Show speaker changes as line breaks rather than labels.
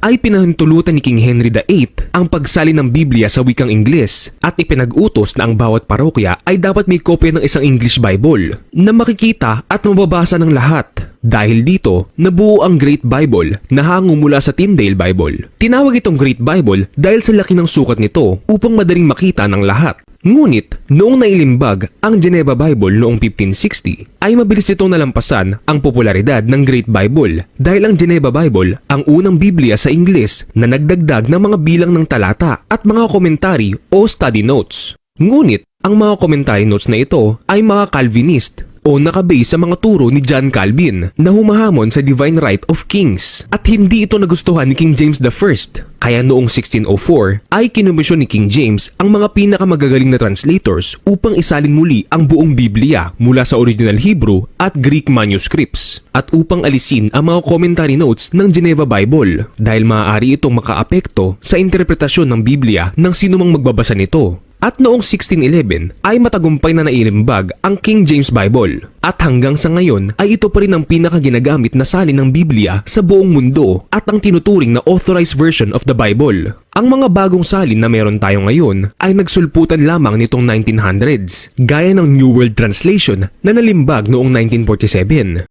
ay pinahintulutan ni King Henry VIII ang pagsali ng Biblia sa wikang Ingles at ipinag-utos na ang bawat parokya ay dapat may kopya ng isang English Bible na makikita at mababasa ng lahat. Dahil dito, nabuo ang Great Bible na hango mula sa Tyndale Bible. Tinawag itong Great Bible dahil sa laki ng sukat nito upang madaling makita ng lahat. Ngunit, noong nailimbag ang Geneva Bible noong 1560, ay mabilis itong nalampasan ang popularidad ng Great Bible dahil ang Geneva Bible ang unang Biblia sa Ingles na nagdagdag ng mga bilang ng talata at mga komentary o study notes. Ngunit, ang mga commentary notes na ito ay mga Calvinist o nakabase sa mga turo ni John Calvin na humahamon sa divine right of kings at hindi ito nagustuhan ni King James I. Kaya noong 1604 ay kinumisyon ni King James ang mga pinakamagagaling na translators upang isalin muli ang buong Biblia mula sa original Hebrew at Greek manuscripts at upang alisin ang mga commentary notes ng Geneva Bible dahil maaari itong makaapekto sa interpretasyon ng Biblia ng sinumang magbabasa nito. At noong 1611 ay matagumpay na nailimbag ang King James Bible. At hanggang sa ngayon ay ito pa rin ang pinakaginagamit na salin ng Biblia sa buong mundo at ang tinuturing na authorized version of the Bible. Ang mga bagong salin na meron tayo ngayon ay nagsulputan lamang nitong 1900s, gaya ng New World Translation na nalimbag noong 1947.